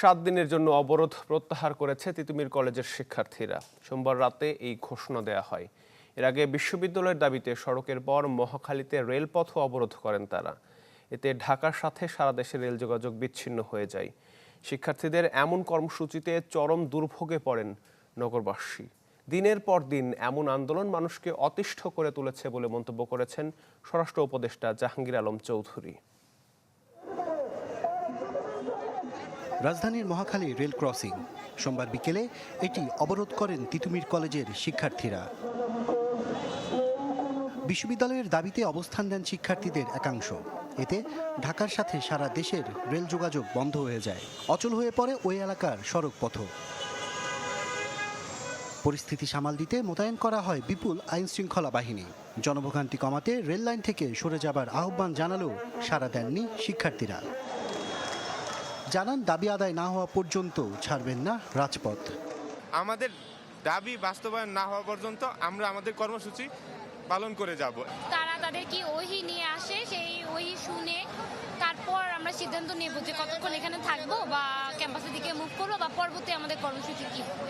সাত দিনের জন্য অবরোধ প্রত্যাহার করেছে তিতুমির কলেজের শিক্ষার্থীরা। সোমবার রাতে এই ঘোষণা দেয়া হয়। এর আগে বিশ্ববিদ্যালয়ের দাবিতে সড়কের পর মহাখালীতে রেলপথ অবরোধ করেন তারা। এতে ঢাকার সাথে সারা দেশে রেল যোগাযোগ বিচ্ছিন্ন হয়ে যায়। শিক্ষার্থীদের এমন কর্মসূচিতে চরম দুর্ভোগে পড়েন নগরবাসী। দিনের পর দিন এমন আন্দোলন মানুষকে অতিষ্ঠ করে তুলেছে বলে মন্তব্য করেছেন স্বরাষ্ট্র উপদেষ্টা জাহাঙ্গীর আলম চৌধুরী। রাজধানীর মহাখালী রেল ক্রসিং। সোমবার বিকেলে এটি অবরোধ করেন তিতুমির কলেজের শিক্ষার্থীরা। বিশ্ববিদ্যালয়ের দাবিতে অবস্থান নেন শিক্ষার্থীদের একাংশ। এতে ঢাকার সাথে সারা দেশের রেল যোগাযোগ বন্ধ হয়ে যায়। অচল হয়ে পড়ে ওই এলাকার সড়ক পথ। পরিস্থিতি সামাল দিতে মোতায়েন করা হয় বিপুল আইন শৃঙ্খলা বাহিনী। জনভোগান্তি কমাতে রেল লাইন থেকে সরে যাবার আহ্বান জানালেও সাড়া দেননি শিক্ষার্থীরা। জানান দাবি আদায় না হওয়া পর্যন্ত ছাড়বেন না রাজপথ। আমাদের দাবি বাস্তবায়ন না হওয়া পর্যন্ত আমরা আমাদের কর্মসূচি পালন করে যাব। তারা তাদের কি ওহি নিয়ে আসে সেই ওহি শুনে তারপর আমরা সিদ্ধান্ত নেব যে কতক্ষণ এখানে থাকব বা ক্যাম্পাসের দিকে মুভ করব বা পরবর্তী আমাদের কর্মসূচি কি। হবে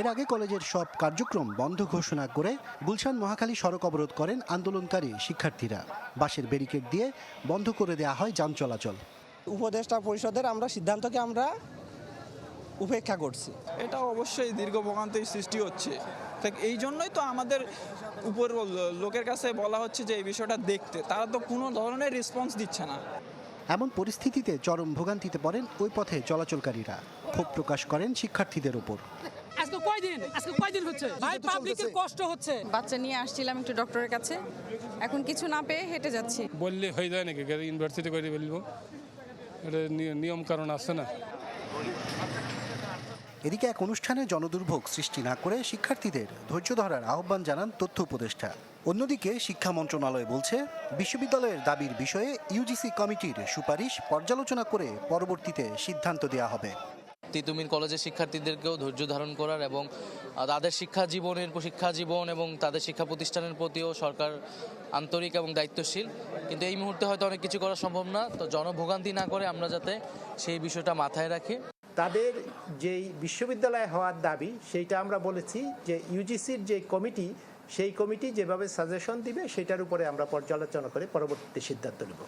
এর আগে কলেজের সব কার্যক্রম বন্ধ ঘোষণা করে গুলশান মহাখালী সড়ক অবরোধ করেন আন্দোলনকারী শিক্ষার্থীরা। বাসের ব্যারিকেড দিয়ে বন্ধ করে দেয়া হয় যান চলাচল। উপদেষ্টা পরিষদের আমরা সিদ্ধান্তকে আমরা উপেক্ষা করছি। এটা অবশ্যই দীর্ঘ ভোগান্তির সৃষ্টি হচ্ছে। ঠিক এই জন্যই তো আমাদের উপর লোকের কাছে বলা হচ্ছে যে এই বিষয়টা দেখতে। তারা তো কোনো ধরনের রেসপন্স দিচ্ছে না। এমন পরিস্থিতিতে চরম ভোগান্তিতে পড়েন ওই পথে চলাচলকারীরা। ক্ষোভ প্রকাশ করেন শিক্ষার্থীদের ওপর আজকে কয়দিন? আজকে কয়দিন হচ্ছে? ভাই পাবলিকের কষ্ট হচ্ছে। বাচ্চা নিয়ে আসছিলাম একটু ডক্টরের কাছে। এখন কিছু না পেয়ে হেঁটে যাচ্ছি। বললে হয়ে যায় নাকি? ইউনিভার্সিটি করে বলব এটা নি- নিয়ম কারণ আছে না? এদিকে এক অনুষ্ঠানে জনদুর্ভোগ সৃষ্টি না করে শিক্ষার্থীদের ধৈর্য ধরার আহ্বান জানান তথ্য উপদেষ্টা। অন্যদিকে শিক্ষা মন্ত্রণালয় বলছে, বিশ্ববিদ্যালয়ের দাবির বিষয়ে ইউজিসি কমিটির সুপারিশ পর্যালোচনা করে পরবর্তীতে সিদ্ধান্ত দেওয়া হবে। তিতুমির কলেজের শিক্ষার্থীদেরকেও ধৈর্য ধারণ করার এবং তাদের শিক্ষা জীবনের শিক্ষা জীবন এবং তাদের শিক্ষা প্রতিষ্ঠানের প্রতিও সরকার আন্তরিক এবং দায়িত্বশীল। কিন্তু এই মুহূর্তে হয়তো অনেক কিছু করা সম্ভব না। তো জনভোগান্তি না করে আমরা যাতে সেই বিষয়টা মাথায় রাখি। তাদের যেই বিশ্ববিদ্যালয় হওয়ার দাবি সেইটা আমরা বলেছি যে ইউজিসির যে কমিটি সেই কমিটি যেভাবে সাজেশন দিবে সেটার উপরে আমরা পর্যালোচনা করে পরবর্তীতে সিদ্ধান্ত নেব।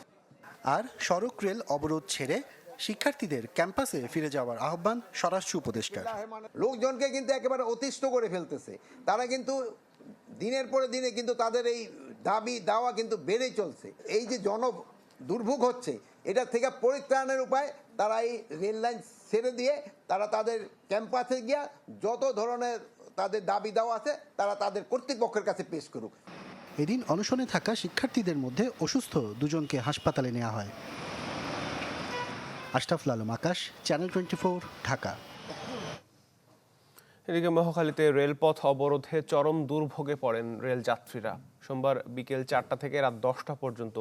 আর সড়ক রেল অবরোধ ছেড়ে শিক্ষার্থীদের ক্যাম্পাসে ফিরে যাওয়ার আহ্বান স্বরাষ্ট্র উপদেষ্টার। লোকজনকে কিন্তু একেবারে অতিষ্ঠ করে ফেলতেছে। তারা কিন্তু দিনের পরে দিনে কিন্তু তাদের এই দাবি দাওয়া কিন্তু বেড়েই চলছে। এই যে জন দুর্ভোগ হচ্ছে এটা থেকে পরিত্রাণের উপায় তারা এই রেল লাইন ছেড়ে দিয়ে তারা তাদের ক্যাম্পাসে গিয়া যত ধরনের তাদের দাবি দেওয়া আছে তারা তাদের কর্তৃপক্ষের কাছে পেশ করুক। এদিন অনশনে থাকা শিক্ষার্থীদের মধ্যে অসুস্থ দুজনকে হাসপাতালে নেওয়া হয়। Ashraful Alam Akash channel twenty four Dhaka. এদিকে মহাখালীতে রেলপথ অবরোধে চরম দুর্ভোগে পড়েন রেল যাত্রীরা সোমবার বিকেল চারটা থেকে রাত দশটা পর্যন্ত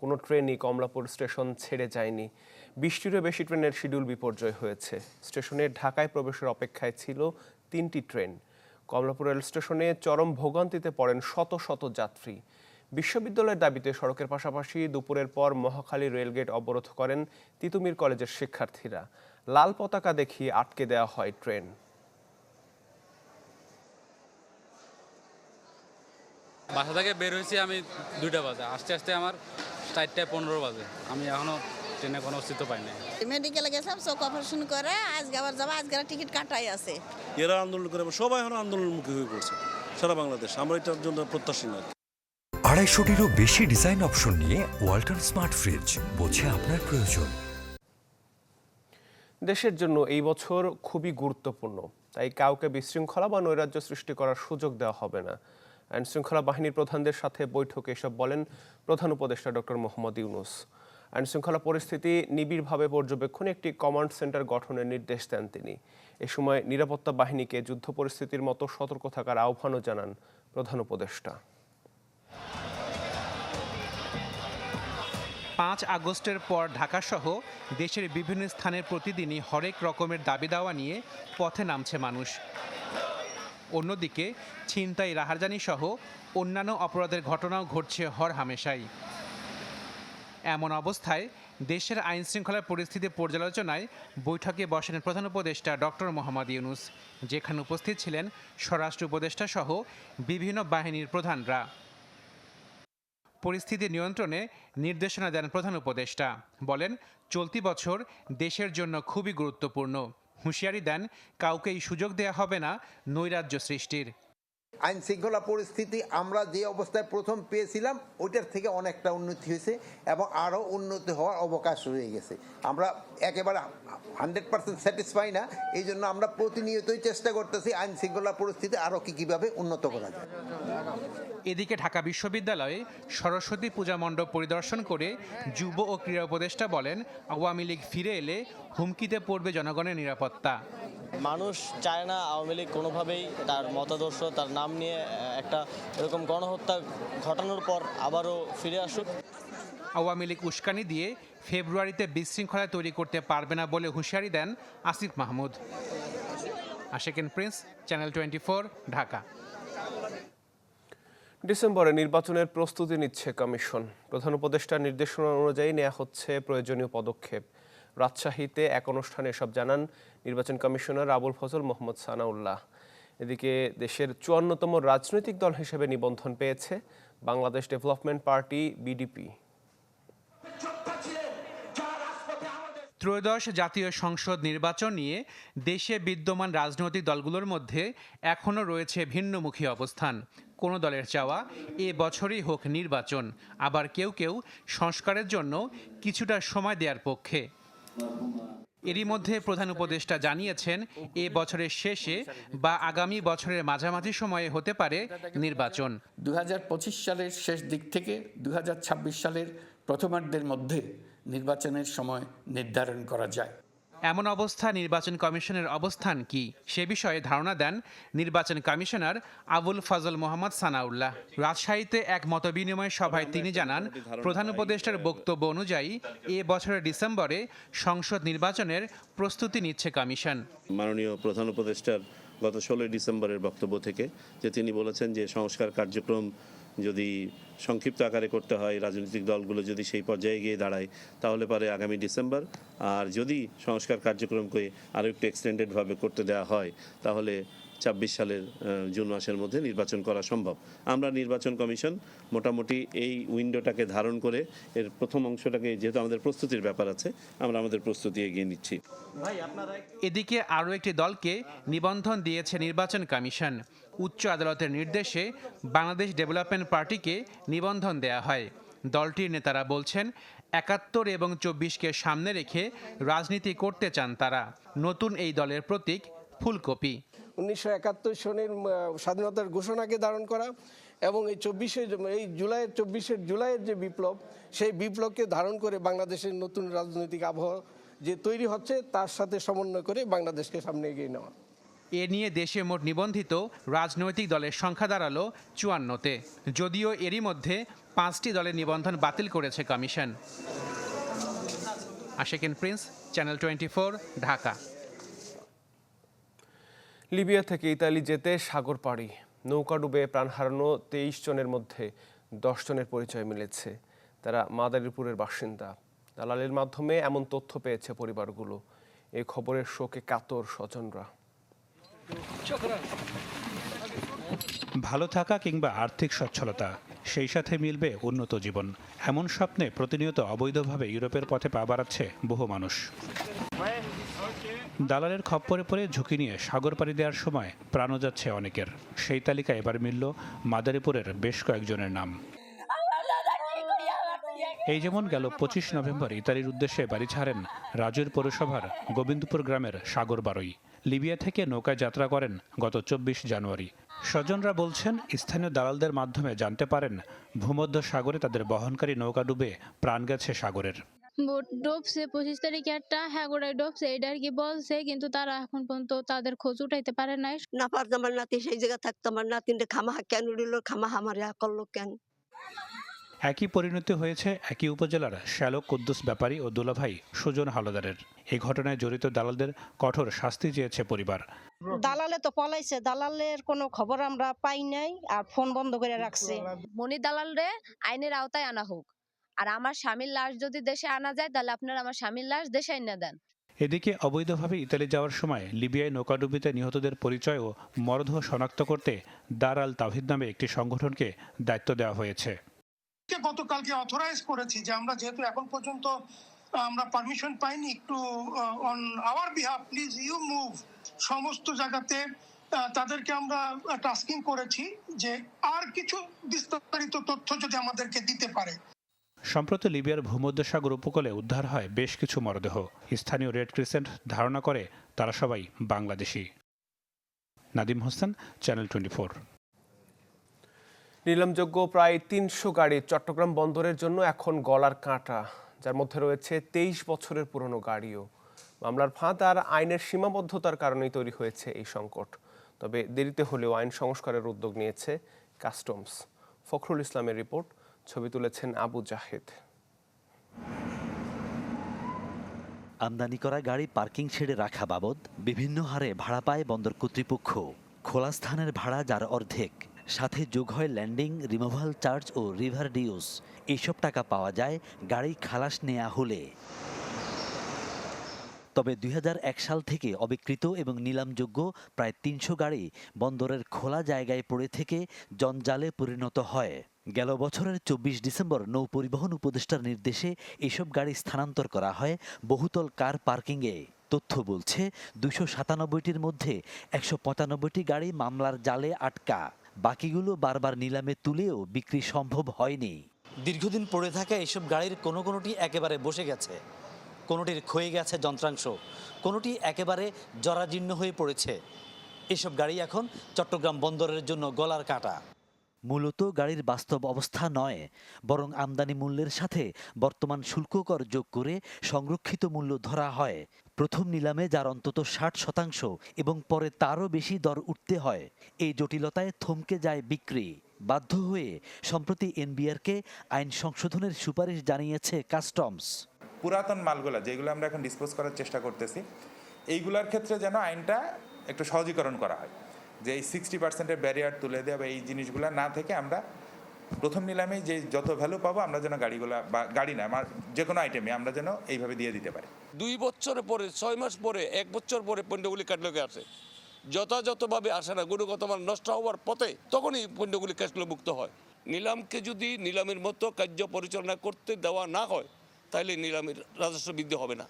কোনো ট্রেনই কমলাপুর স্টেশন ছেড়ে যায়নি। বৃষ্টিরও বেশি ট্রেনের শিডিউল বিপর্যয় হয়েছে। স্টেশনে ঢাকায় প্রবেশের অপেক্ষায় ছিল তিনটি ট্রেন। কমলাপুর রেল স্টেশনে চরম ভোগান্তিতে পড়েন শত শত যাত্রী। বিশ্ববিদ্যালয়ের দাবিতে সড়কের পাশাপাশি দুপুরের পর মহাখালী রেলগেট অবরোধ করেন তিতুমির কলেজের শিক্ষার্থীরা। লাল পতাকা দেখিয়ে আটকে দেওয়া হয় ট্রেন। বাসা থেকে বের হয়েছি আমি দুইটা বাজে। আস্তে আস্তে আমার চারটায় পনেরো বাজে। আমি এখনও ট্রেনে কোনো অস্তিত্ব পাই নাই। মেডিকেলে গেছিলাম চোখ অপারেশন করে আজকে আবার যাব আজকে টিকিট কাটাই আছে। এরা আন্দোলন করে সবাই এখন আন্দোলনমুখী হয়ে পড়ছে সারা বাংলাদেশ। আমরা এটার জন্য প্রত্যাশী না আড়াইশোটিরও বেশি ডিজাইন অপশন নিয়ে ওয়াল্টন স্মার্ট ফ্রিজ বোঝে আপনার প্রয়োজন। দেশের জন্য এই বছর খুবই গুরুত্বপূর্ণ। তাই কাউকে বিশৃঙ্খলা বা নৈরাজ্য সৃষ্টি করার সুযোগ দেওয়া হবে না। আইন শৃঙ্খলা বাহিনীর প্রধানদের সাথে বৈঠকে এসব বলেন প্রধান উপদেষ্টা ডক্টর মোহাম্মদ ইউনুস। আইন শৃঙ্খলা পরিস্থিতি নিবিড়ভাবে পর্যবেক্ষণে একটি কমান্ড সেন্টার গঠনের নির্দেশ দেন তিনি। এ সময় নিরাপত্তা বাহিনীকে যুদ্ধ পরিস্থিতির মতো সতর্ক থাকার আহ্বানও জানান প্রধান উপদেষ্টা। পাঁচ আগস্টের পর ঢাকাসহ দেশের বিভিন্ন স্থানের প্রতিদিনই হরেক রকমের দাবি দাওয়া নিয়ে পথে নামছে মানুষ। অন্যদিকে ছিনতাই রাহারজানি সহ অন্যান্য অপরাধের ঘটনাও ঘটছে হর হামেশাই। এমন অবস্থায় দেশের আইন শৃঙ্খলার পরিস্থিতি পর্যালোচনায় বৈঠকে বসেন প্রধান উপদেষ্টা ডক্টর মোহাম্মদ ইউনুস। যেখানে উপস্থিত ছিলেন স্বরাষ্ট্র উপদেষ্টা সহ বিভিন্ন বাহিনীর প্রধানরা। পরিস্থিতি নিয়ন্ত্রণে নির্দেশনা দেন প্রধান উপদেষ্টা। বলেন, চলতি বছর দেশের জন্য খুবই গুরুত্বপূর্ণ। হুঁশিয়ারি দেন, কাউকেই সুযোগ দেয়া হবে না নৈরাজ্য সৃষ্টির। আইন শৃঙ্খলা পরিস্থিতি আমরা যে অবস্থায় প্রথম পেয়েছিলাম, ওইটার থেকে অনেকটা উন্নতি হয়েছে এবং আরও উন্নতি হওয়ার অবকাশ রয়ে গেছে। আমরা একেবারে হান্ড্রেড পার্সেন্ট স্যাটিসফাই না, এই জন্য আমরা প্রতিনিয়তই চেষ্টা করতেছি আইন শৃঙ্খলা পরিস্থিতি আরও কী কীভাবে উন্নত করা যায়। এদিকে ঢাকা বিশ্ববিদ্যালয়ে সরস্বতী পূজা মণ্ডপ পরিদর্শন করে যুব ও ক্রীড়া উপদেষ্টা বলেন আওয়ামী লীগ ফিরে এলে হুমকিতে পড়বে জনগণের নিরাপত্তা। মানুষ চায় না আওয়ামী লীগ কোনোভাবেই তার মতাদর্শ তার নাম নিয়ে একটা এরকম গণহত্যা ঘটানোর পর আবারও ফিরে আসুক। আওয়ামী লীগ উস্কানি দিয়ে ফেব্রুয়ারিতে বিশৃঙ্খলা তৈরি করতে পারবে না বলে হুঁশিয়ারি দেন Asif Mahmud. Ashequen Prince channel twenty Dhaka. ডিসেম্বরে নির্বাচনের প্রস্তুতি নিচ্ছে কমিশন। প্রধান উপদেষ্টার নির্দেশনা অনুযায়ী নেওয়া হচ্ছে প্রয়োজনীয় পদক্ষেপ। রাজশাহীতে এক অনুষ্ঠানে এসব জানান নির্বাচন কমিশনার আবুল ফজল মোহাম্মদ সানাউল্লাহ। এদিকে দেশের চুয়ান্নতম রাজনৈতিক দল হিসেবে নিবন্ধন পেয়েছে বাংলাদেশ ডেভেলপমেন্ট পার্টি, বিডিপি। ত্রয়োদশ জাতীয় সংসদ নির্বাচন নিয়ে দেশে বিদ্যমান রাজনৈতিক দলগুলোর মধ্যে এখনও রয়েছে ভিন্নমুখী অবস্থান। কোনো দলের চাওয়া এ বছরই হোক নির্বাচন। আবার কেউ কেউ সংস্কারের জন্য কিছুটা সময় দেওয়ার পক্ষে। এরই মধ্যে প্রধান উপদেষ্টা জানিয়েছেন, এ বছরের শেষে বা আগামী বছরের মাঝামাঝি সময়ে হতে পারে নির্বাচন। দু হাজার পঁচিশ সালের শেষ দিক থেকে দু হাজার ছাব্বিশ সালের প্রথমার্ধের মধ্যে নির্বাচনের সময় নির্ধারণ করা যায়। এমন অবস্থা নির্বাচন কমিশনের অবস্থান কি? সে বিষয়ে ধারণা দেন নির্বাচন কমিশনার আবুল ফজল মোহাম্মদ সানাউল্লাহ। রাজশাহীতে এক মতবিনিময় সভায় তিনি জানান প্রধান উপদেষ্টার বক্তব্য অনুযায়ী এ বছরের ডিসেম্বরে সংসদ নির্বাচনের প্রস্তুতি নিচ্ছে কমিশন। মাননীয় প্রধান উপদেষ্টার গত ষোলোই ডিসেম্বরের বক্তব্য থেকে যে তিনি বলেছেন যে সংস্কার কার্যক্রম যদি সংক্ষিপ্ত আকারে করতে হয় রাজনৈতিক দলগুলো যদি সেই পর্যায়ে গিয়ে দাঁড়ায় তাহলে পরে আগামী ডিসেম্বর। আর যদি সংস্কার কার্যক্রমকে আরও একটু এক্সটেন্ডেডভাবে করতে দেওয়া হয় তাহলে ছাব্বিশ সালের জুন মাসের মধ্যে নির্বাচন করা সম্ভব। আমরা নির্বাচন কমিশন মোটামুটি এই উইন্ডোটাকে ধারণ করে এর প্রথম অংশটাকে যেহেতু আমাদের প্রস্তুতির ব্যাপার আছে আমরা আমাদের প্রস্তুতি এগিয়ে নিচ্ছি। এদিকে আরও একটি দলকে নিবন্ধন দিয়েছে নির্বাচন কমিশন। উচ্চ আদালতের নির্দেশে বাংলাদেশ ডেভেলপমেন্ট পার্টিকে নিবন্ধন দেয়া হয়। দলটির নেতারা বলছেন, একাত্তর এবং চব্বিশকে সামনে রেখে রাজনীতি করতে চান তারা। নতুন এই দলের প্রতীক ফুলকপি। উনিশশো একাত্তর সনের স্বাধীনতার ঘোষণাকে ধারণ করা এবং এই চব্বিশে এই জুলাইয়ের চব্বিশের জুলাইয়ের যে বিপ্লব, সেই বিপ্লবকে ধারণ করে বাংলাদেশের নতুন রাজনৈতিক আবহাওয়া যে তৈরি হচ্ছে, তার সাথে সমন্বয় করে বাংলাদেশকে সামনে এগিয়ে নেওয়া। এ নিয়ে দেশে মোট নিবন্ধিত রাজনৈতিক দলের সংখ্যা দাঁড়াল চুয়ান্নতে। যদিও এরই মধ্যে পাঁচটি দলের নিবন্ধন বাতিল করেছে commission. Prince, channel twenty Dhaka. Libya থেকে ইতালি যেতে সাগর পাড়ি। নৌকা ডুবে প্রাণ হারানো তেইশ জনের মধ্যে দশ জনের পরিচয় মিলেছে। তারা মাদারীপুরের বাসিন্দা। দালালের মাধ্যমে এমন তথ্য পেয়েছে পরিবারগুলো। এই খবরের শোকে কাতর স্বজনরা। ভালো থাকা কিংবা আর্থিক সচ্ছলতা, সেই সাথে মিলবে উন্নত জীবন। এমন স্বপ্নে প্রতিনিয়ত অবৈধভাবে ইউরোপের পথে পা বাড়াচ্ছে বহু মানুষ। দালালের খপ্পরে পড়ে ঝুঁকি নিয়ে সাগর পাড়ি দেওয়ার সময় প্রাণও যাচ্ছে অনেকের। সেই তালিকা এবার মিলল মাদারীপুরের বেশ কয়েকজনের নাম। এই যেমন গেল পঁচিশ নভেম্বর ইতালির উদ্দেশ্যে বাড়ি ছাড়েন রাজুর পৌরসভার গোবিন্দপুর গ্রামের সাগর বারই। লিবিয়া থেকে নৌকায় যাত্রা করেন গত চব্বিশ জানুয়ারি। স্বজনরা বলছেন স্থানীয় দালালদের মাধ্যমে জানতে পারেন ভূমধ্য সাগরে তাদের বহনকারী নৌকা ডুবে প্রাণ গেছে সাগরের। বোট ডুবছে পঁচিশ তারিখে একটা হ্যাগোড়ায় ডুবছে এটা আর কি বলছে কিন্তু তারা এখন পর্যন্ত তাদের খোঁজ উঠাইতে পারে নাই। না পারতো আমার নাতি সেই জায়গায় থাকতো আমার নাতিনটা খামাহা কেন উড়িল খামাহা আমার ইয়া করল কেন? একই পরিণতি হয়েছে একই উপজেলার শ্যালক কুদ্দুস ব্যাপারী ও দুলাভাই সুজন হালদারের। এই ঘটনায় জড়িত দালালদের কঠোর শাস্তি চেয়েছে পরিবার। দালালে তো পলাইছে দালালের কোনো খবর আমরা পাই নাই আর ফোন বন্ধ করে রাখছে। মনি দালাল রে আইনের আওতায় আনা হোক। আর আমার স্বামীর লাশ যদি দেশে আনা যায় তাহলে আপনারা আমার স্বামীর লাশ দেশে এনে দেন। এদিকে অবৈধভাবে ইতালি যাওয়ার সময় লিবিয়ায় নৌকাডুবিতে নিহতদের পরিচয় ও মরদেহ শনাক্ত করতে দার আল তাহিদ নামে একটি সংগঠনকে দায়িত্ব দেওয়া হয়েছে। গতকালকে অথরাইজ করেছি যে আমরা যেহেতু এখন পর্যন্ত আমরা পারমিশন পাইনি, একটু on our behalf please you move সমস্ত জায়গাতে তাদেরকে আমরা টাস্কিং করেছি যে আর কিছু বিস্তারিত তথ্য যদি আমাদেরকে দিতে পারে। সম্প্রতি লিবিয়ার ভূমধ্যসাগর উপকূলে উদ্ধার হয় বেশ কিছু মরদেহ। স্থানীয় রেড ক্রিসেন্ট ধারণা করে তারা সবাই বাংলাদেশি। নাদিম হোসেন, চ্যানেল টোয়েন্টি নিলামযোগ্য প্রায় তিনশো গাড়ি চট্টগ্রাম বন্দরের জন্য এখন গলার কাঁটা, যার মধ্যে রয়েছে তেইশ বছরের পুরনো গাড়িও। মামলার ফাঁদ আর আইনের সীমাবদ্ধতার কারণেই তৈরি হয়েছে এই সংকট। তবে দেরিতে হলেও আইন সংস্কারের উদ্যোগ নিয়েছে কাস্টমস। ফখরুল ইসলামের রিপোর্ট, ছবি তুলেছেন আবু জাহেদ। আমদানি করা গাড়ি পার্কিং শেডে রাখা বাবদ বিভিন্ন হারে ভাড়া পায় বন্দর কর্তৃপক্ষ। খোলা স্থানের ভাড়া যার অর্ধেক। সাথে যোগ হয় ল্যান্ডিং, রিমুভাল চার্জ ও রিভার ডিউস। এইসব টাকা পাওয়া যায় গাড়ি খালাস নেয়া হলে। তবে দুই হাজার এক সাল থেকে অবিকৃত এবং নিলামযোগ্য প্রায় তিনশো গাড়ি বন্দরের খোলা জায়গায় পড়ে থেকে জঞ্জালে পরিণত হয়। গেল বছরের চব্বিশ ডিসেম্বর নৌ পরিবহন উপদেষ্টার নির্দেশে এসব গাড়ি স্থানান্তর করা হয় বহুতল কার পার্কিংয়ে। তথ্য বলছে দুশো সাতানব্বইটির মধ্যে একশো পঁচানব্বইটি গাড়ি মামলার জালে আটকা। বাকিগুলো বারবার নিলামে তুলেও বিক্রি সম্ভব হয়নি। দীর্ঘদিন পড়ে থাকা এসব গাড়ির কোনো কোনোটি একেবারে বসে গেছে। কোনোটির ক্ষয়ে গেছে যন্ত্রাংশ, কোনোটি একেবারে জরাজীর্ণ হয়ে পড়েছে। এসব গাড়ি এখন চট্টগ্রাম বন্দরের জন্য গলার কাটা। মূলত গাড়ির বাস্তব অবস্থা নয়, বরং আমদানি মূল্যের সাথে বর্তমান শুল্ক কর যোগ করে সংরক্ষিত মূল্য ধরা হয়। প্রথম নিলামে যার অন্তত ষাট শতাংশ এবং পরে তারও বেশি দর উঠতে হয়। এই জটিলতায় থমকে যায় বিক্রি। বাধ্য হয়ে সম্প্রতি এনবিআরকে আইন সংশোধনের সুপারিশ জানিয়েছে কাস্টমস। পুরাতন মালগুলা, যেগুলো আমরা এখন ডিসপোজ করার চেষ্টা করতেছি, এইগুলোর ক্ষেত্রে যেন আইনটা একটু সহজীকরণ করা হয়। যে এই সিক্সটি পার্সেন্টের ব্যারিয়ার তুলে দেওয়া বা এই জিনিসগুলো না থেকে আমরা প্রথম নিলামে যে যত ভ্যালু পাবো, আমরা যেন গাড়িগুলা বা গাড়ি না, আমার যে কোনো আইটেমে আমরা যেন এইভাবে দিয়ে দিতে পারি। দুই বছর পরে, ছয় মাস পরে, এক বছর পরে পণ্যগুলি ক্যাটলগে আসে। যথাযথভাবে আসে না, গুণগত মান নষ্ট হওয়ার পথে তখনই পণ্যগুলি ক্যাটলগ মুক্ত হয়। নিলামকে যদি নিলামের মতো কার্য পরিচালনা করতে দেওয়া না হয়, তাহলে নিলামের রাজস্ব বৃদ্ধি হবে না।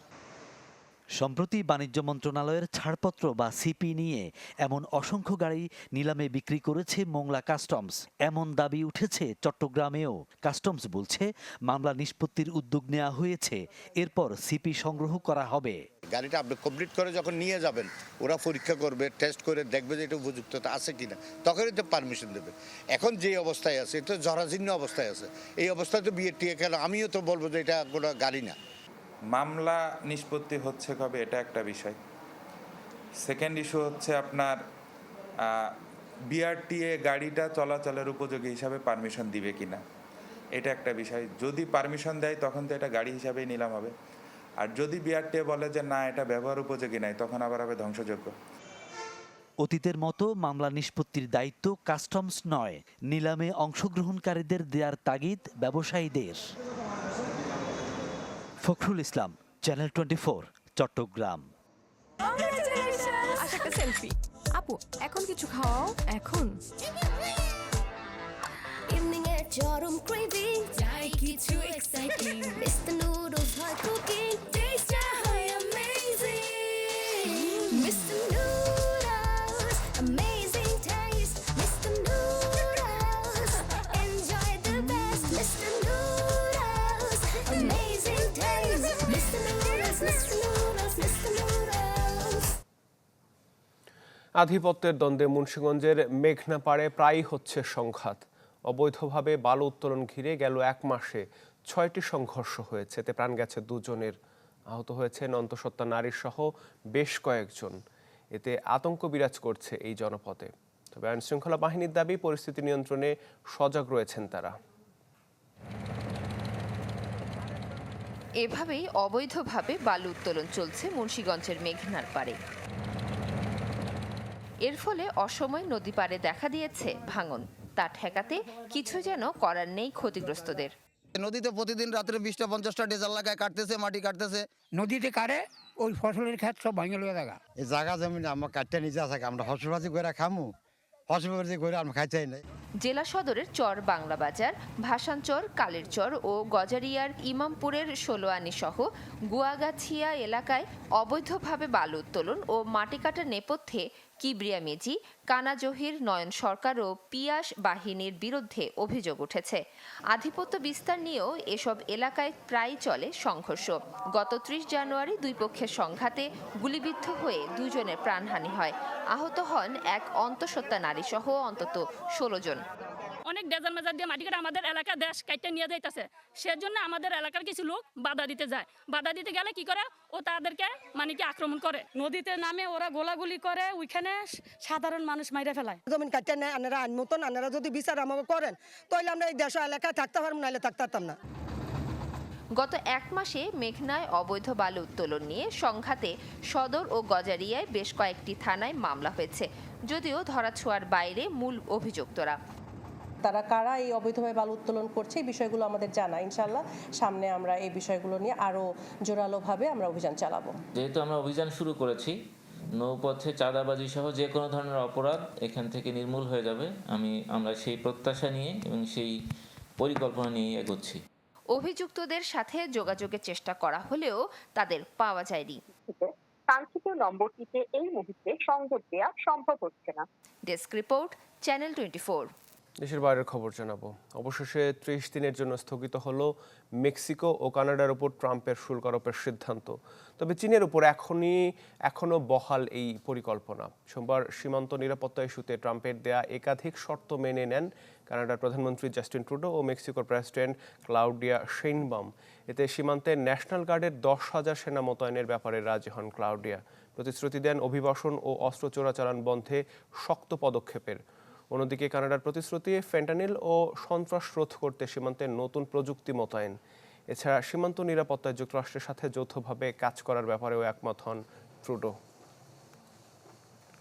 সম্প্রতি বাণিজ্য মন্ত্রণালয়ের ছাড়পত্র বা সিপি নিয়ে এমন অসংখ্য গাড়ি নিলামে বিক্রি করেছে মোংলা কাস্টমস। এমন দাবি উঠেছে চট্টগ্রামেও। কাস্টমস বলছে, মামলা নিষ্পত্তির উদ্যোগ নেওয়া হয়েছে, এরপর সিপি সংগ্রহ করা হবে। গাড়িটা আপনি কমপ্লিট করে যখন নিয়ে যাবেন, ওরা পরীক্ষা করবে টেস্ট করে দেখবে যে এটা উপযুক্ততা আছে কিনা। তখনই তো পারমিশন দেবে। এখন যে অবস্থায় আছে, এটা জরাজীর্ণ অবস্থায় আছে। এই অবস্থায় তো বিয়ে টিয়ে কেন? আমিও তো বলব যে এটা কোনো গাড়ি না। মামলা নিষ্পত্তি হচ্ছে কবে, এটা একটা বিষয়। সেকেন্ড ইস্যু হচ্ছে আপনার বিআরটিএ গাড়িটা চলাচলের উপযোগী হিসাবে পারমিশন দিবে কিনা। এটা একটা বিষয়। যদি পারমিশন দেয়, তখন তো এটা গাড়ি হিসাবেই নিলাম হবে। আর যদি বিআরটিএ বলে যে, না, এটা ব্যবহার উপযোগী নাই তখন আবার হবে ধ্বংসযোগ্য। অতীতের মতো মামলা নিষ্পত্তির দায়িত্ব কাস্টমস নয়। নিলামে অংশগ্রহণকারীদের দেয়ার তাগিদ ব্যবসায়ীদের। Fakhrul Islam channel twenty Chattogram. একটা সেলফি আপু এখন কিছু খাও? এখন। চরম ক্রেভিং চাই কিছু এক্সাইটিং মিস্টার নুডলস হয় কুকিং আধিপত্যের দ্বন্দ্বে মুন্সিগঞ্জের মেঘনাপাড়ে প্রায়ই হচ্ছে সংঘাত। অবৈধভাবে বালু উত্তোলন ঘিরে গেল এক মাসে ছয়টি সংঘর্ষ হয়েছে। এতে প্রাণ গেছে দুজনের। আহত হয়েছেন অন্তঃসত্ত্বা নারী সহ বেশ কয়েকজন। এতে আতঙ্ক বিরাজ করছে এই জনপদে। তবে আইন শৃঙ্খলা বাহিনীর দাবি, পরিস্থিতি নিয়ন্ত্রণে সজাগ রয়েছেন তারা। এভাবেই অবৈধভাবে বালু উত্তোলন চলছে মুন্সীগঞ্জের মেঘনার পাড়ে। এর ফলে অসময় নদী পাড়ে দেখা দিয়েছে ভাঙন। তা ঠেকাতে কিছু যেন করার নেই ক্ষতিগ্রস্তদের। নদীতে প্রতিদিন রাত্রে বিশটা পঞ্চাশটা ডেজাল লাগায় কাটতেছে মাটি কাটতেছে। নদীতে কাটে ওই ফসলের ক্ষেত সব ভাঙে লয়ে দেখা। এই জায়গা জমি আমার কাটতে নিজে আছে আমরা ফসলবাজি করে খামু। ফসলবাজি করে আমরা খাইতে নাই জেলা সদরের চর বাংলা বাজার ভাসানচর কালেরচর ও গজারিয়ার ইমামপুরের ষোলোয়ানি সহ গুয়াগাছিয়া এলাকায় অবৈধভাবে বালু উত্তোলন ও মাটি কাটার নেপথ্যে কিবরিয়া মেজি কানা জহির নয়ন সরকার ও পিয়াস বাহিনীর বিরুদ্ধে অভিযোগ উঠেছে। আধিপত্য বিস্তার নিয়েও এসব এলাকায় প্রায় চলে সংঘর্ষ। গত ত্রিশ জানুয়ারি দুই পক্ষের সংঘাতে গুলিবিদ্ধ হয়ে দুজনের প্রাণহানি হয়। আহত হন এক অন্তঃসত্ত্বা নারীসহ অন্তত ষোলো জন। অনেক ডেজার মেজার দিয়ে মাটি কেটে আমাদের এলাকা দেশ কাইটে নিয়ে যাইতেছে। সেজন্য আমাদের এলাকার কিছু লোক বাধা দিতে যায়। বাধা দিতে গেলে কি করে? ও তাদেরকে মানে কি আক্রমণ করে। নদীতে নামে ওরা গোলাগুলি করে ওইখানে সাধারণ মানুষ মাইরে ফেলায়। জমিন কাটতে নেয় আনারা আইন মতন আনারা যদি বিচার আমাকে করেন তাহলে আমরা এই দেশ এলাকায় থাকতে পারব নাহলে থাকতে পারতাম না। গত এক মাসে মেঘনায় অবৈধ বালু উত্তোলন নিয়ে সংঘাতে সদর ও গজারিয়ায় বেশ কয়েকটি থানায় মামলা হয়েছে যদিও ধরাছোঁয়ার বাইরে মূল অভিযুক্তরা। তারা কারা এই অবৈধভাবে বালু উত্তোলন করছে এই বিষয়গুলো আমাদের জানা। ইনশাল্লাহ সামনে আমরা এই বিষয়গুলো নিয়ে আরও জোরালোভাবে আমরা অভিযান চালাবো। যেহেতু আমরা অভিযান শুরু করেছি নৌপথে চাঁদাবাজি সহ যে কোনো ধরনের অপরাধ এখান থেকে নির্মূল হয়ে যাবে। আমি আমরা সেই প্রত্যাশা নিয়ে এবং সেই পরিকল্পনা নিয়ে এগোচ্ছি। অভিযুক্তদের সাথে যোগাযোগের চেষ্টা করা হলেও তাদের পাওয়া যায়নি। কাঙ্ক্ষিত নম্বরটিতে এই মুহূর্তে সংযোগ দেওয়া সম্ভব হচ্ছে না। ডেস্ক রিপোর্ট চ্যানেল টোয়েন্টি দেশের বাইরের খবর জানাব। অবশেষে ত্রিশ দিনের জন্য স্থগিত হলো মেক্সিকো ও কানাডার উপর ট্রাম্পের শুল্ক আরোপের সিদ্ধান্ত। তবে চীনের উপর এখনই, এখনও বহাল এই পরিকল্পনা। সোমবার সীমান্ত নিরাপত্তা ইস্যুতে ট্রাম্পের দেয়া একাধিক শর্ত মেনে নেন কানাডার প্রধানমন্ত্রী জাস্টিন ট্রুডো ও মেক্সিকোর প্রেসিডেন্ট ক্লাউডিয়া শেইনবাম এতে সীমান্তে ন্যাশনাল গার্ডের দশ হাজার সেনা মোতায়েনের ব্যাপারে রাজি হন ক্লাউডিয়া। প্রতিশ্রুতি দেন অভিবাসন ও অস্ত্র চোরাচালান বন্ধে শক্ত পদক্ষেপের। অন্যদিকে কানাডার প্রতিশ্রুতি ফেন্টানিল ও সন্ত্রাস রোধ করতে সীমান্তে নতুন প্রযুক্তি মোতায়েন। এছাড়া সীমান্ত নিরাপত্তায় যুক্তরাষ্ট্রের সাথে যৌথভাবে কাজ করার ব্যাপারেও একমত হন ট্রুডো।